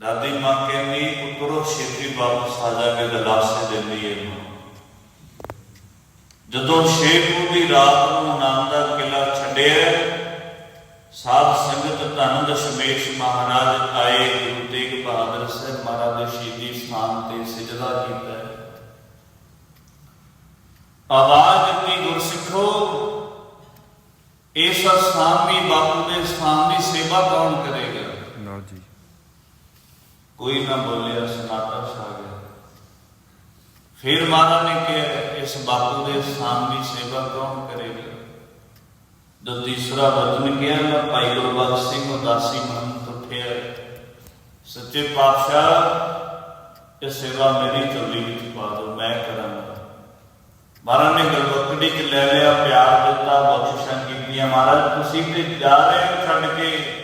ਦਾਦੀ ਮਾਂ ਕਹਿੰਦੀ, ਪੁੱਤਰੋ, ਛੇਤੀ ਵਾਪਸ ਆ ਜਾ ਕੇ ਦਲਾਸੇ ਦਿੰਦੀ ਏ ਜਦੋਂ ਸ਼ੇਖੂ ਦੀ ਰਾਤ ਨੂੰ ਆਨੰਦ ਦਾ ਕਿਲਾ ਛੱਡਿਆ, ਸਾਧ ਸੰਗਤ ਧੰਨ ਦਸ਼ਮੇਸ਼ ਮਹਾਰਾਜ ਆਏ, ਗੁਰੂ ਤੇਗ ਬਹਾਦਰ ਸਾਹਿਬ ਮਹਾਰਾਜ ਦੇ ਸ਼ਹੀਦੀ ਸਥਾਨ ਤੇ ਸਜਦਾ ਕੀਤਾ। ਆਵਾਜ਼ ਦਿੱਤੀ ਗੁਰਸਿੱਖੋ, ਇਸ ਸਥਾਨ ਵੀ ਬਾਪੂ ਦੇ ਸਥਾਨ ਦੀ ਸੇਵਾ ਕੌਣ ਕਰੇਗਾ? ਨਾ ਜੀ। ਕੋਈ ਨਾ ਬੋਲਿਆ ਸਨਾਟਾ ਛਾ ਗਿਆ ਫਿਰ ਮਹਾਰਾਜ ਨੇ ਕਿਹਾ, ਇਸ ਬਾਪੂ ਦੇ ਸਥਾਨ ਸੇਵਾ ਕੌਣ ਕਰੇਗਾ? ਜੋ ਤੀਸਰਾ ਵਚਨ ਕਿਹਾ, ਮੈਂ ਭਾਈ ਗੁਰਬਖਸ਼ ਸਿੰਘ ਉਦਾਸੀ ਮਹੰਤ ਉੱਠਿਆ। ਸੱਚੇ ਪਾਤਸ਼ਾਹ, ਇਹ ਸੇਵਾ ਮੇਰੀ ਝੋਲੀ ਵਿੱਚ ਪਾ ਦਿਓ, ਮੈਂ ਕਰਾਂਗਾ। ਮਹਾਰਾਜ ਨੇ ਗੁਰਬਖੜੀ ਚ ਲੈ ਲਿਆ, ਪਿਆਰ ਦਿੱਤਾ, ਬਖਸ਼ਿਸ਼ਾਂ ਕੀਤੀਆਂ। ਮਹਾਰਾਜ, ਤੁਸੀਂ ਤੇ ਜਾ ਰਹੇ ਹੋ ਛੱਡ ਕੇ?